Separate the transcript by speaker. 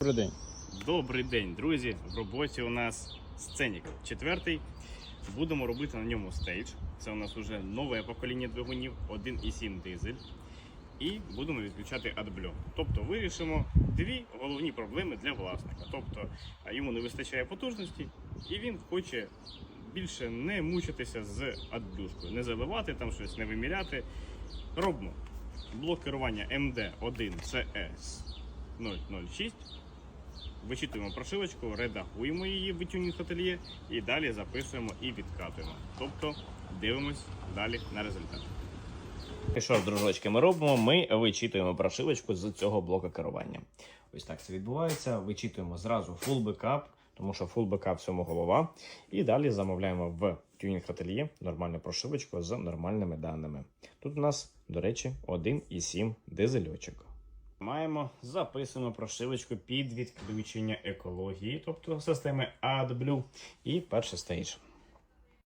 Speaker 1: Добрий день.
Speaker 2: Добрий день, друзі! В роботі у нас сценік четвертий. Будемо робити на ньому стейдж. Це у нас вже нове покоління двигунів 1,7 дизель. І будемо відключати AdBlue. Тобто вирішимо дві головні проблеми для власника. Тобто йому не вистачає потужності, і він хоче більше не мучитися з AdBlue, не заливати там щось, не виміряти. Робимо блок керування MD1 CS 006 вичитуємо прошивочку, редагуємо її в iTunes ательє і далі записуємо і відкатуємо. Тобто дивимось далі на результат. І що ж, дружочки, ми робимо? Ми вичитуємо прошивочку з цього блоку керування. Ось так це відбувається. Вичитуємо зразу full backup, тому що full backup всьому голова. І далі замовляємо в Tuning Atelier нормальну прошивочку з нормальними даними. Тут у нас, до речі, 1,7 дизельочок. Маємо записану прошивочку під відключення екології, тобто системи AdBlue. І перший стейдж.